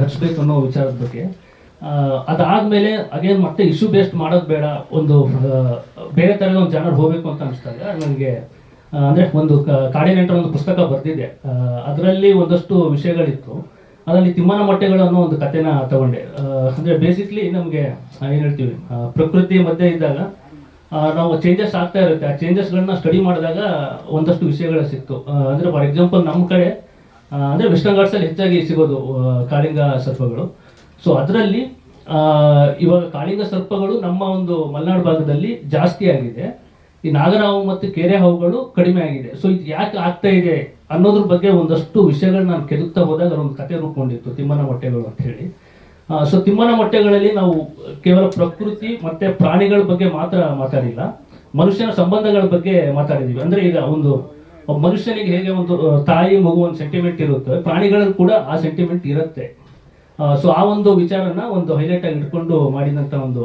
ಹಚ್ಬೇಕು ಅನ್ನೋ ವಿಚಾರದ ಬಗ್ಗೆ. ಅದಾದ್ಮೇಲೆ ಅಗೇನ್ ಮತ್ತೆ ಇಶ್ಯೂ ಬೇಸ್ಡ್ ಮಾಡೋದು ಬೇಡ. ಒಂದು ಬೇರೆ ಥರದ ಒಂದು ಜನರು ಹೋಗ್ಬೇಕು ಅಂತ ಅನಿಸ್ದಾಗ ನನಗೆ ಅಂದರೆ ಒಂದು ಕಾಡಿನೆಂಟರ್ ಒಂದು ಪುಸ್ತಕ ಬರೆದಿದೆ. ಅದರಲ್ಲಿ ಒಂದಷ್ಟು ವಿಷಯಗಳಿತ್ತು. ಅದರಲ್ಲಿ ತಿಮ್ಮನ ಮೊಟ್ಟೆಗಳು ಅನ್ನೋ ಒಂದು ಕಥೆನ ತಗೊಂಡೆ. ಅಂದ್ರೆ ಬೇಸಿಕ್ಲಿ ನಮಗೆ ಏನು ಹೇಳ್ತೀವಿ ಪ್ರಕೃತಿ ಮಧ್ಯೆ ಇದ್ದಾಗ ನಾವು ಚೇಂಜಸ್ ಆಗ್ತಾ ಇರುತ್ತೆ. ಆ ಚೇಂಜಸ್ಗಳನ್ನ ಸ್ಟಡಿ ಮಾಡಿದಾಗ ಒಂದಷ್ಟು ವಿಷಯಗಳು ಸಿಕ್ತು. ಅಂದ್ರೆ ಫಾರ್ ಎಕ್ಸಾಂಪಲ್ ನಮ್ಮ ಕಡೆ ಅಂದ್ರೆ ವೆಸ್ಟರ್ನ್ ಘಾಟ್ಸಲ್ಲಿ ಹೆಚ್ಚಾಗಿ ಸಿಗೋದು ಆ, ಕಾಳಿಂಗ ಸರ್ಪಗಳು. ಸೊ ಅದರಲ್ಲಿ ಇವಾಗ ಕಾಳಿಂಗ ಸರ್ಪಗಳು ನಮ್ಮ ಒಂದು ಮಲೆನಾಡು ಭಾಗದಲ್ಲಿ ಜಾಸ್ತಿ ಆಗಿದೆ. ಈ ನಾಗರಾವು ಮತ್ತು ಕೆರೆ ಹಾವುಗಳು ಕಡಿಮೆ ಆಗಿದೆ. ಸೊ ಇದು ಯಾಕೆ ಆಗ್ತಾ ಇದೆ ಅನ್ನೋದ್ರ ಬಗ್ಗೆ ಒಂದಷ್ಟು ವಿಷಯಗಳನ್ನ ನಾನು ಕೆದಕ್ತಾ ಹೋದಾಗ ಅದೊಂದು ಕತೆ ರೂಪುಗೊಂಡಿತ್ತು ತಿಮ್ಮನ ಮೊಟ್ಟೆಗಳು ಅಂತ ಹೇಳಿ. ಸೊ ತಿಮ್ಮನ ಮೊಟ್ಟೆಗಳಲ್ಲಿ ನಾವು ಕೇವಲ ಪ್ರಕೃತಿ ಮತ್ತೆ ಪ್ರಾಣಿಗಳ ಬಗ್ಗೆ ಮಾತ್ರ ಮಾತಾಡಿಲ್ಲ. ಮನುಷ್ಯನ ಸಂಬಂಧಗಳ ಬಗ್ಗೆ ಮಾತಾಡಿದೀವಿ. ಅಂದ್ರೆ ಈಗ ಒಂದು ಮನುಷ್ಯನಿಗೆ ಹೇಗೆ ಒಂದು ತಾಯಿ ಮಗು ಒಂದು ಸೆಂಟಿಮೆಂಟ್ ಇರುತ್ತೆ, ಪ್ರಾಣಿಗಳಲ್ಲಿ ಕೂಡ ಆ ಸೆಂಟಿಮೆಂಟ್ ಇರುತ್ತೆ. ಸೊ ಆ ಒಂದು ವಿಚಾರನ ಒಂದು ಹೈಲೈಟ್ ಆಗಿ ಇಟ್ಕೊಂಡು ಮಾಡಿದಂತ ಒಂದು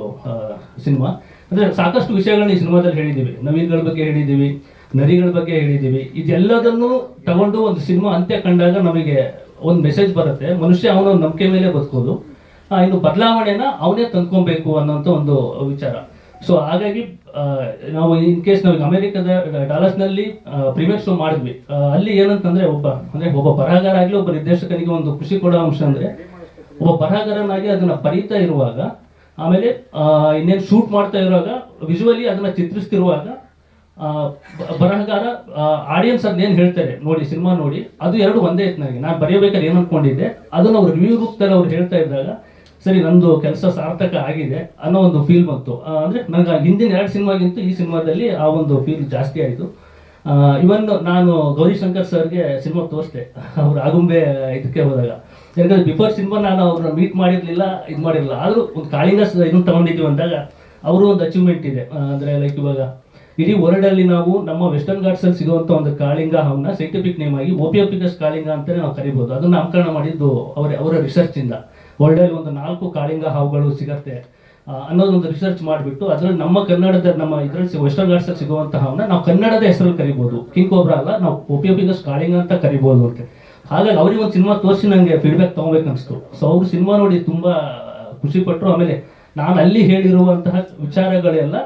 ಸಿನಿಮಾ. ಅಂದ್ರೆ ಸಾಕಷ್ಟು ವಿಷಯಗಳನ್ನ ಈ ಸಿನಿಮಾದಲ್ಲಿ ಹೇಳಿದೀವಿ ನವೀನ್ಗಳ ಬಗ್ಗೆ ಹೇಳಿದ್ದೀವಿ ನದಿಗಳ ಬಗ್ಗೆ ಹೇಳಿದ್ದೀವಿ. ಇದೆಲ್ಲದನ್ನು ತಗೊಂಡು ಒಂದು ಸಿನಿಮಾ ಅಂತ್ಯ ಕಂಡಾಗ ನಮಗೆ ಒಂದು ಮೆಸೇಜ್ ಬರುತ್ತೆ. ಮನುಷ್ಯ ಅವನ ನಂಬಿಕೆ ಮೇಲೆ ಬದುಕೋದು. ಇನ್ನು ಬದಲಾವಣೆನ ಅವನೇ ತಂದ್ಕೊಬೇಕು ಅನ್ನೋಂಥ ಒಂದು ವಿಚಾರ. ಸೊ ಹಾಗಾಗಿ ನಾವು ಇನ್ ಕೇಸ್ ನಾವು ಅಮೆರಿಕದ ಡಾಲರ್ಸ್ನಲ್ಲಿ ಪ್ರೀಮಿಯರ್ ಶೋ ಮಾಡಿದ್ವಿ. ಅಲ್ಲಿ ಏನಂತಂದ್ರೆ ಒಬ್ಬ, ಅಂದ್ರೆ ಒಬ್ಬ ಬರಹಗಾರ ಆಗಲಿ, ಒಬ್ಬ ನಿರ್ದೇಶಕನಿಗೆ ಒಂದು ಖುಷಿ ಕೊಡೋ ಅಂಶ ಅಂದ್ರೆ, ಒಬ್ಬ ಬರಹಗಾರನಾಗಿ ಅದನ್ನ ಬರೀತಾ ಇರುವಾಗ, ಆಮೇಲೆ ಇನ್ನೇನು ಶೂಟ್ ಮಾಡ್ತಾ ಇರುವಾಗ ವಿಜುವಲಿ ಅದನ್ನ ಚಿತ್ರಿಸ್ತಿರುವಾಗ ಬರಹಗಾರ ಆಡಿಯನ್ಸ್ ಅದನ್ನ ಏನ್ ಹೇಳ್ತಾರೆ? ನೋಡಿ, ಸಿನಿಮಾ ನೋಡಿ, ಅದು ಎರಡು ಒಂದೇ ಇತ್ತು ನನಗೆ. ನಾನು ಬರೆಯಬೇಕಾದ್ರೆ ಏನು ಅನ್ಕೊಂಡಿದ್ದೆ? ಅದನ್ನ ಅವ್ರು ರಿವ್ಯೂ ರೂಪದಲ್ಲಿ ಅವ್ರು ಹೇಳ್ತಾ ಇದ್ದಾಗ ಸರಿ ನಮ್ಮದು ಕೆಲಸ ಸಾರ್ಥಕ ಆಗಿದೆ ಅನ್ನೋ ಒಂದು ಫೀಲ್ ಬಂತು. ಅಂದ್ರೆ ನನಗೆ ಹಿಂದಿನ ಎರಡು ಸಿನಿಮಾಗಿಂತ ಈ ಸಿನಿಮಾದಲ್ಲಿ ಆ ಒಂದು ಫೀಲ್ ಜಾಸ್ತಿ ಆಯಿತು. ಇವನ್ ನಾನು ಗೌರಿಶಂಕರ್ ಸರ್ಗೆ ಸಿನಿಮಾ ತೋರಿಸ್ದೆ, ಅವ್ರು ಆಗುಂಬೆ ಇದಕ್ಕೆ ಹೋದಾಗ. ಯಾಕಂದ್ರೆ ಬಿಫೋರ್ ಸಿನಿಮಾ ನಾನು ಅವ್ರನ್ನ ಮೀಟ್ ಮಾಡಿರಲಿಲ್ಲ, ಇದು ಮಾಡಿರಲಿಲ್ಲ. ಆದರೂ ಒಂದು ಕಾಳಿಂಗ ಇದನ್ನು ತಗೊಂಡಿದ್ದೀವಿ ಅಂದಾಗ, ಅವರು ಒಂದು ಅಚೀವ್ಮೆಂಟ್ ಇದೆ. ಅಂದ್ರೆ ಲೈಕ್ ಇವಾಗ ಇಡೀ ವರ್ಲ್ಡ್ ಅಲ್ಲಿ ನಾವು ನಮ್ಮ ವೆಸ್ಟರ್ನ್ ಘಾಟ್ಸ್ ಅಲ್ಲಿ ಸಿಗುವಂತ ಒಂದು ಕಾಳಿಂಗ ಹಾವನ್ನ ಸೈಂಟಿಫಿಕ್ ನೇಮ್ ಆಗಿ ಓಪಿಯೋಪಿಕಸ್ ಕಾಳಿಂಗ ಅಂತಾನೆ ನಾವು ಕರಿಬಹುದು ಅದನ್ನ ನಾಮಕರಣ ಮಾಡಿದ್ದು ಅವರ ಅವರ ರಿಸರ್ಚ್ ಇಂದ. ವರ್ಲ್ಡ್ ಅಲ್ಲಿ ಒಂದು ನಾಲ್ಕು ಕಾಳಿಂಗ ಹಾವುಗಳು ಸಿಗತ್ತೆ. ಅನ್ನೋದೊಂದು ರಿಸರ್ಚ್ ಮಾಡಿಬಿಟ್ಟು ಅದ್ರಲ್ಲಿ ನಮ್ಮ ಕನ್ನಡದ, ನಮ್ಮ ಇದ್ರಲ್ಲಿ ವೆಸ್ಟರ್ನ್ ಘಾಟ್ಸ್ ಅಲ್ಲಿ ಸಿಗುವಂತ ಹಾವನ್ನ ನಾವು ಕನ್ನಡದ ಹೆಸರಲ್ಲಿ ಕರಿಬಹುದು ಕಿಂಗ್ ಕೋಬ್ರಾ ಅಲ್ಲ, ನಾವು ಓಪಿಯೋಪಿಕಸ್ ಕಾಳಿಂಗ ಅಂತ ಕರಿಬಹುದು ಅಂತ. ಹಾಗಾಗಿ ಅವ್ರಿಗೆ ಒಂದು ಸಿನಿಮಾ ತೋರಿಸಿ ನನಗೆ ಫೀಡ್ಬ್ಯಾಕ್ ತಗೋಬೇಕು ಅನಿಸ್ತು ಸೊ ಅವರು ಸಿನಿಮಾ ನೋಡಿ ತುಂಬಾ ಖುಷಿ ಪಟ್ಟರು ಆಮೇಲೆ ನಾನು ಅಲ್ಲಿ ಹೇಳಿರುವಂತಹ ವಿಚಾರಗಳೆಲ್ಲ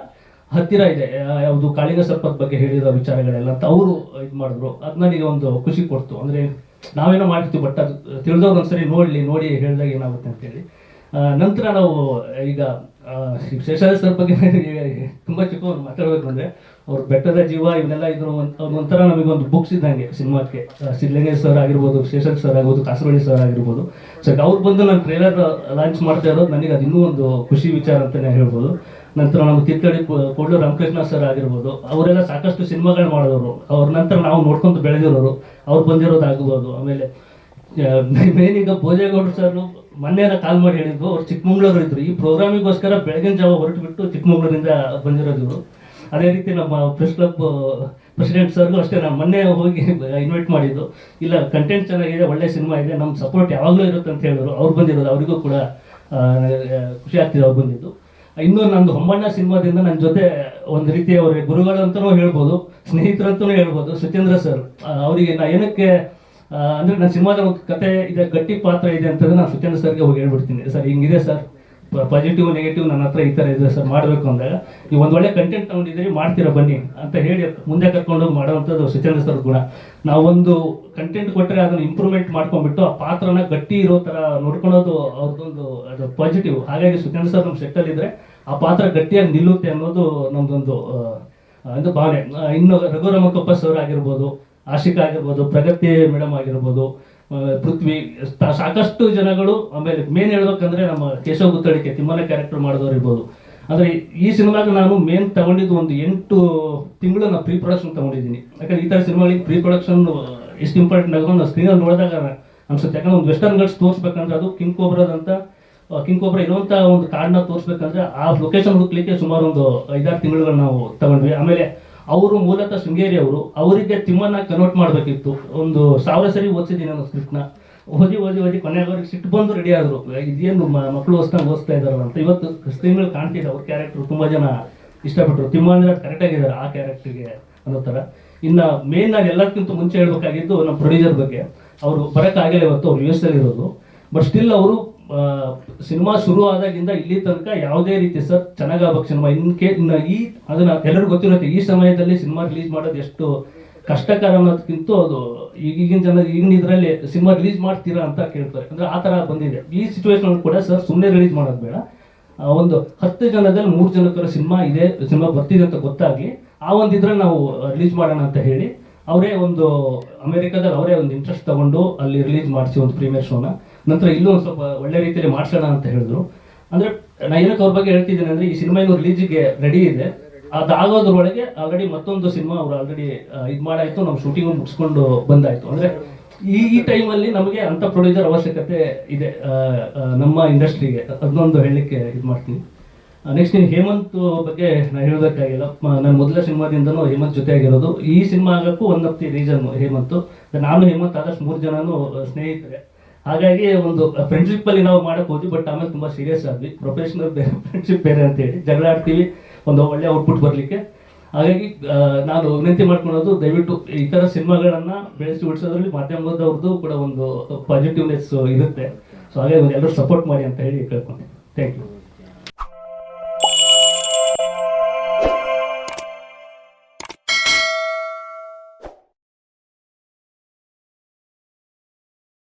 ಹತ್ತಿರ ಇದೆ. ಯಾವುದು ಕಾಳಿಗ ಸರ್ಪದ ಬಗ್ಗೆ ಹೇಳಿರೋ ವಿಚಾರಗಳೆಲ್ಲ ಅಂತ ಅವರು ಇದು ಮಾಡಿದ್ರು. ಅದು ನನಗೆ ಒಂದು ಖುಷಿ ಕೊಡ್ತು. ಅಂದ್ರೆ ನಾವೇನೋ ಮಾಡಿರ್ತೀವಿ ಬಟ್ ಅದು ತಿಳಿದವ್ರು ಒಂದ್ಸರಿ ನೋಡ್ಲಿ, ನೋಡಿ ಹೇಳಿದಾಗ ಏನಾಗುತ್ತೆ ಅಂತೇಳಿ. ನಂತರ ನಾವು ಈಗ ಶೇಷಾದ್ರಿ ಸರ್ ಬಗ್ಗೆ ತುಂಬಾ ಚಿಕ್ಕ ಮಾತಾಡ್ಬೇಕು ಅಂದ್ರೆ, ಅವ್ರು ಬೆಟ್ಟದ ಜೀವ ಇವನ್ನೆಲ್ಲ ಇದ್ರು ಒಂದು ಒಂಥರ ನಮಗೆ ಒಂದು ಬುಕ್ಸ್ ಇದ್ದಂಗೆ ಸಿನಿಮಾಕ್ಕೆ. ಸಿದ್ಧಲಿಂಗೇಶ್ ಸರ್ ಆಗಿರ್ಬೋದು ಶೇಷನ್ ಸರ್ ಆಗಿರ್ಬೋದು ಕಾಸರವಳ್ಳಿ ಸರ್ ಆಗಿರ್ಬೋದು. ಸೊ ಅವ್ರು ಬಂದು ನಾನು ಟ್ರೇಲರ್ ಲಾಂಚ್ ಮಾಡ್ತಾ ಇರೋದು ನನಗೆ ಅದು ಇನ್ನೂ ಒಂದು ಖುಷಿ ವಿಚಾರ ಅಂತಾನೆ ಹೇಳ್ಬೋದು. ನಂತರ ನಮ್ಮ ತೀರ್ಥಹಳ್ಳಿ ಕೋಡ್ಲು ರಾಮಕೃಷ್ಣ ಸರ್ ಆಗಿರ್ಬೋದು, ಅವರೆಲ್ಲ ಸಾಕಷ್ಟು ಸಿನಿಮಾಗಳು ಮಾಡೋರು ಅವ್ರ ನಂತರ ನಾವು ನೋಡ್ಕೊಂತ ಬೆಳೆದಿರೋರು. ಅವ್ರು ಬಂದಿರೋದು ಆಗ್ಬೋದು. ಆಮೇಲೆ ಮೇನ್ ಈಗ ಭೋಜೇಗೌಡರು ಸರ್ ಮೊನ್ನೆ ಕಾಲ್ ಮಾಡಿ ಹೇಳಿದ್ರು, ಅವ್ರು ಚಿಕ್ಕಮಂಗ್ಳೂರು ಇದ್ರು ಈ ಪ್ರೋಗ್ರಾಮಿಗೋಸ್ಕರ ಬೆಳಗಿನ ಜಾವ ಹೊರಟು ಬಿಟ್ಟು ಚಿಕ್ಕಮಂಗ್ಳೂರಿಂದ ಬಂದಿರೋದು ಅದೇ ರೀತಿ ನಮ್ಮ ಪ್ರೆಸ್ ಕ್ಲಬ್, ಪ್ರೆಸಿಡೆಂಟ್ ಸರ್ಗೂ ಅಷ್ಟೇ, ನಾನು ಮೊನ್ನೆ ಹೋಗಿ ಇನ್ವೈಟ್ ಮಾಡಿದ್ದು. ಇಲ್ಲ ಕಂಟೆಂಟ್ ಚೆನ್ನಾಗಿದೆ, ಒಳ್ಳೆ ಸಿನಿಮಾ ಇದೆ ನಮ್ಮ ಸಪೋರ್ಟ್ ಯಾವಾಗಲೂ ಇರುತ್ತೆ ಅಂತ ಹೇಳಿದ್ರು. ಅವ್ರು ಬಂದಿರೋದು, ಅವರಿಗೂ ಕೂಡ ಖುಷಿ ಆಗ್ತಿದೆ ಅವ್ರು ಬಂದಿದ್ದು. ಇನ್ನು ನಂದು ಹೊಂಬಣ್ಣ ಸಿನಿಮಾದಿಂದ ನನ್ನ ಜೊತೆ ಒಂದು ರೀತಿ ಅವರಿಗೆ ಗುರುಗಳು ಅಂತಲೂ ಹೇಳ್ಬೋದು ಸ್ನೇಹಿತರಂತಲೂ ಹೇಳ್ಬೋದು ಸುಚೇಂದ್ರ ಸರ್ ಅವರಿಗೆ ನಾ ಏನಕ್ಕೆ ಅಂದ್ರೆ ನನ್ನ ಸಿನಿಮಾದ ಒಂದು ಕತೆ ಇದೆ, ಗಟ್ಟಿ ಪಾತ್ರ ಇದೆ ಅಂತ ನಾನು ಸುಚೇಂದ್ರ ಸರ್ಗೆ ಹೋಗಿ ಹೇಳ್ಬಿಡ್ತೀನಿ. ಸರ್, ಹಿಂಗಿದೆ ಸರ್. ಪಾಸಿಟಿವ್ ನೆಗೆಟಿವ್ ನನ್ನ ಹತ್ರ ಈ ಥರ ಇದೆ ಸರ್, ಮಾಡಬೇಕು ಅಂದಾಗ. ನೀವು ಒಂದು ಒಳ್ಳೆ ಕಂಟೆಂಟ್ ತಗೊಂಡಿದ್ದೀರಿ, ಮಾಡ್ತೀರಾ ಬನ್ನಿ ಅಂತ ಹೇಳಿ ಮುಂದೆ ಕರ್ಕೊಂಡು ಹೋಗಿ ಮಾಡುವಂತದ್ದು ಸುಚೇಂದ್ರ ಸರ್ ಗುಣ. ನಾವೊಂದು ಕಂಟೆಂಟ್ ಕೊಟ್ಟರೆ ಅದನ್ನು ಇಂಪ್ರೂವ್ಮೆಂಟ್ ಮಾಡ್ಕೊಂಡ್ಬಿಟ್ಟು ಆ ಪಾತ್ರನ ಗಟ್ಟಿ ಇರೋ ಥರ ನೋಡ್ಕೊಳೋದು ಅವ್ರದ್ದೊಂದು ಅದು ಪಾಸಿಟಿವ್ ಹಾಗಾಗಿ ಸುಚೇಂದ್ರ ಸರ್ ನಮ್ಮ ಸೆಟ್ಟಲ್ಲಿದ್ದರೆ ಆ ಪಾತ್ರ ಗಟ್ಟಿಯಾಗಿ ನಿಲ್ಲುತ್ತೆ ಅನ್ನೋದು ನಮ್ದೊಂದು ಒಂದು ಭಾವನೆ. ಇನ್ನು ಇನ್ನು ರಘುರಾಮಕಪ್ಪ ಸರ್ ಆಗಿರ್ಬೋದು ಆಶಿಕಾ ಆಗಿರ್ಬೋದು, ಪ್ರಗತಿ ಮೇಡಮ್ ಆಗಿರ್ಬೋದು ಪೃಥ್ವಿ ಸಾಕಷ್ಟು ಜನಗಳು ಆಮೇಲೆ ಮೇನ್ ಹೇಳ್ಬೇಕಂದ್ರೆ ನಮ್ಮ ಕೇಶವ ಗುತ್ತಡಿಕೆ ತಿಮ್ಮನ ಕ್ಯಾರೆಕ್ಟರ್ ಮಾಡಿದವರು ಇರ್ಬೋದು. ಅಂದ್ರೆ ಈ ಸಿನಿಮಾಗ ನಾನು ಮೇನ್ ತಗೊಂಡಿದ್ದು ಒಂದು ಎಂಟು ತಿಂಗಳು ನಾನು ಪ್ರೀ ಪ್ರೊಡಕ್ಷನ್ ತಗೊಂಡಿದ್ದೀನಿ. ಯಾಕಂದ್ರೆ ಈ ತರ ಸಿನಿಮಾಗಳಿಗೆ ಪ್ರೀ ಪ್ರೊಡಕ್ಷನ್ ಎಷ್ಟು ಇಂಪಾರ್ಟೆಂಟ್ ಆಗೋದು ಒಂದು ಸ್ಕ್ರೀನಲ್ಲಿ ನೋಡಿದಾಗ ಅನ್ಸುತ್ತೆ. ಯಾಕಂದ್ರೆ ಒಂದು ವೆಸ್ಟರ್ನ್ ಗಟ್ಸ್ ತೋರಿಸ್ಬೇಕಂದ್ರೆ ಅದು ಕಿಂಗ್ ಕೋಬ್ರದಂತ ಕಿಂಗ್ ಕೋಬ್ರ ಇರುವಂತ ಒಂದು ಕಾಡನ್ನ ತೋರಿಸ್ಬೇಕಂದ್ರೆ ಆ ಲೊಕೇಶನ್ ಹುಡುಕ್ಲಿಕ್ಕೆ ಸುಮಾರು ಒಂದು ಐದಾರು ತಿಂಗಳು ನಾವು ತಗೊಂಡ್ವಿ. ಆಮೇಲೆ ಅವರು ಮೂಲತಃ ಶೃಂಗೇರಿ ಅವರು, ಅವರಿಗೆ ತಿಮ್ಮನ್ನ ಕನ್ವರ್ಟ್ ಮಾಡಬೇಕಿತ್ತು. ಒಂದು ಸಾವಿರ ಸರಿ ಓದಿಸಿದ್ದೀನಿ ನಾನು ಸ್ಕ್ರಿಪ್ಟ್ನ ಓದಿ ಓದಿ ಓದಿ ಕೊನೆಗೆ ಅವ್ರಿಗೆ ಸಿಟ್ಟು ಬಂದು ರೆಡಿ ಆದರು. ಇದೇನು ಮಕ್ಕಳು ಹೊಸ್ತಾಗ ಓದಿಸ್ತಾ ಇದಾರಲ್ಲ ಅಂತ. ಇವತ್ತು ಸ್ಕ್ರೀನ್ಗಳು ಕಾಣ್ತಿದೆ, ಅವ್ರ ಕ್ಯಾರೆಕ್ಟರ್ ತುಂಬ ಜನ ಇಷ್ಟಪಟ್ಟರು ತಿಮ್ಮ ಅಂದ್ರೆ ಕರೆಕ್ಟ್ ಆಗಿದ್ದಾರೆ ಆ ಕ್ಯಾರೆಕ್ಟರ್ಗೆ ಅನ್ನೋ ಥರ. ಇನ್ನು ಮೇನ್ ನಾನು ಎಲ್ಲಕ್ಕಿಂತ ಮುಂಚೆ ಹೇಳಬೇಕಾಗಿದ್ದು ನಮ್ಮ ಪ್ರೊಡ್ಯೂಸರ್ ಬಗ್ಗೆ. ಅವರು ಬರೋಕ್ಕಾಗಿಲ್ಲ ಇವತ್ತು, ಅವ್ರು ಯು ಎಸ್ ಅಲ್ಲಿ ಬಟ್ ಸ್ಟಿಲ್ ಅವರು ಸಿನಿಮಾ ಶುರು ಆದಾಗಿಂದ ಇಲ್ಲಿ ತನಕ ಯಾವುದೇ ರೀತಿ ಸರ್ ಚೆನ್ನಾಗಬೇಕು ಸಿನಿಮಾ, ಇನ್ ಕೇ ಈ ಅದನ್ನ ಎಲ್ಲರಿಗೂ ಗೊತ್ತಿರುತ್ತೆ, ಈ ಸಮಯದಲ್ಲಿ ಸಿನಿಮಾ ರಿಲೀಸ್ ಮಾಡೋದು ಎಷ್ಟು ಕಷ್ಟಕರ ಅನ್ನೋದಕ್ಕಿಂತ ಅದು ಈಗಿನ ಜನ, ಈಗಿನ ಇದರಲ್ಲಿ ಸಿನಿಮಾ ರಿಲೀಸ್ ಮಾಡ್ತೀರಾ ಅಂತ ಕೇಳ್ತಾರೆ. ಅಂದ್ರೆ ಆ ಥರ ಬಂದಿದೆ. ಈ ಸಿಚುವೇಶನ್ ಕೂಡ ಸರ್ ಸುಮ್ಮನೆ ರಿಲೀಸ್ ಮಾಡೋದು ಬೇಡ. ಒಂದು ಹತ್ತು ಜನದಲ್ಲಿ ಮೂರು ಜನಕ್ಕರ ಸಿನಿಮಾ ಇದೆ, ಸಿನಿಮಾ ಬರ್ತಿದೆ ಅಂತ ಗೊತ್ತಾಗಿ ಆ ಒಂದು ಇದ್ರಲ್ಲಿ ನಾವು ರಿಲೀಸ್ ಮಾಡೋಣ ಅಂತ ಹೇಳಿ, ಅವರೇ ಒಂದು ಅಮೆರಿಕದಲ್ಲಿ ಅವರೇ ಒಂದು ಇಂಟ್ರೆಸ್ಟ್ ತಗೊಂಡು ಅಲ್ಲಿ ರಿಲೀಸ್ ಮಾಡಿಸಿ ಒಂದು ಪ್ರೀಮಿಯರ್ ಶೋನ. ನಂತರ ಒಂದು ಸ್ವಲ್ಪ ಒಳ್ಳೆ ರೀತಿಯಲ್ಲಿ ಮಾಡ್ಸೋಣ ಅಂತ ಹೇಳಿದ್ರು. ಅಂದ್ರೆ ನಾ ಏನಕ್ಕೆ ಅವ್ರ ಬಗ್ಗೆ ಹೇಳ್ತಿದ್ದೀನಿ ಅಂದ್ರೆ ಈ ಸಿನಿಮಾ ಇನ್ನು ರಿಲೀಸಿಗೆ ರೆಡಿ ಇದೆ. ಅದಾಗೋದ್ರೊಳಗೆ ಆಲ್ರೆಡಿ ಮತ್ತೊಂದು ಸಿನಿಮಾ ಅವ್ರು ಆಲ್ರೆಡಿ ಇದು ಮಾಡಾಯ್ತು ನಮ್ಮ ಶೂಟಿಂಗ್ ಮುಗಿಸ್ಕೊಂಡು ಬಂದಾಯ್ತು. ಅಂದ್ರೆ ಈ ಈ ಟೈಮಲ್ಲಿ ನಮಗೆ ಅಂತ ಪ್ರೊಡ್ಯೂಸರ್ ಅವಶ್ಯಕತೆ ಇದೆ ನಮ್ಮ ಇಂಡಸ್ಟ್ರಿಗೆ ಅದನ್ನೊಂದು ಹೇಳಲಿಕ್ಕೆ ಇದು ಮಾಡ್ತೀನಿ. ನೆಕ್ಸ್ಟ್ ನೀನು ಹೇಮಂತ್ ಬಗ್ಗೆ ನಾನು ಹೇಳೋದಕ್ಕಾಗಿಲ್ಲ. ನನ್ನ ಮೊದಲ ಸಿನಿಮಾದಿಂದನೂ ಹೇಮಂತ್ ಜೊತೆ ಆಗಿರೋದು ಈ ಸಿನಿಮಾ ಆಗಕ್ಕೂ ಒನ್ ರೀಸನ್ ಹೇಮಂತ್. ನಾನು ಹೇಮಂತ್ ಆದಷ್ಟು ಮೂರು ಜನನು ಸ್ನೇಹಿತರೆ. ಹಾಗಾಗಿ ಒಂದು ಫ್ರೆಂಡ್ಶಿಪ್ ಅಲ್ಲಿ ನಾವು ಮಾಡಕ್ ಹೋದ್ವಿ ಬಟ್ ಆಮೇಲೆ ತುಂಬಾ ಸೀರಿಯಸ್ ಆದ್ವಿ. ಪ್ರೊಫೆಷನಲ್ ಬೇರೆ ಫ್ರೆಂಡ್ಶಿಪ್ ಬೇರೆ ಅಂತ ಹೇಳಿ. ಜಗಳ ಆಡ್ತೀವಿ, ಒಂದು ಒಳ್ಳೆ ಔಟ್ಪುಟ್ ಬರ್ಲಿಕ್ಕೆ. ಹಾಗಾಗಿ ನಾನು ವಿನಂತಿ ಮಾಡ್ಕೊಳೋದು, ದಯವಿಟ್ಟು ಈ ತರ ಸಿನಿಮಾಗಳನ್ನ ಬೆಳೆಸಿ ಉಳಿಸೋದ್ರಲ್ಲಿ ಮಾಧ್ಯಮದವ್ರದ್ದು ಕೂಡ ಒಂದು ಪಾಸಿಟಿವ್ನೆಸ್ ಇರುತ್ತೆ. ಸೊ ಹಾಗಾಗಿ ಎಲ್ಲರೂ ಸಪೋರ್ಟ್ ಮಾಡಿ ಅಂತ ಹೇಳಿ ಕೇಳ್ಕೊಂಡೆ ಥ್ಯಾಂಕ್ ಯು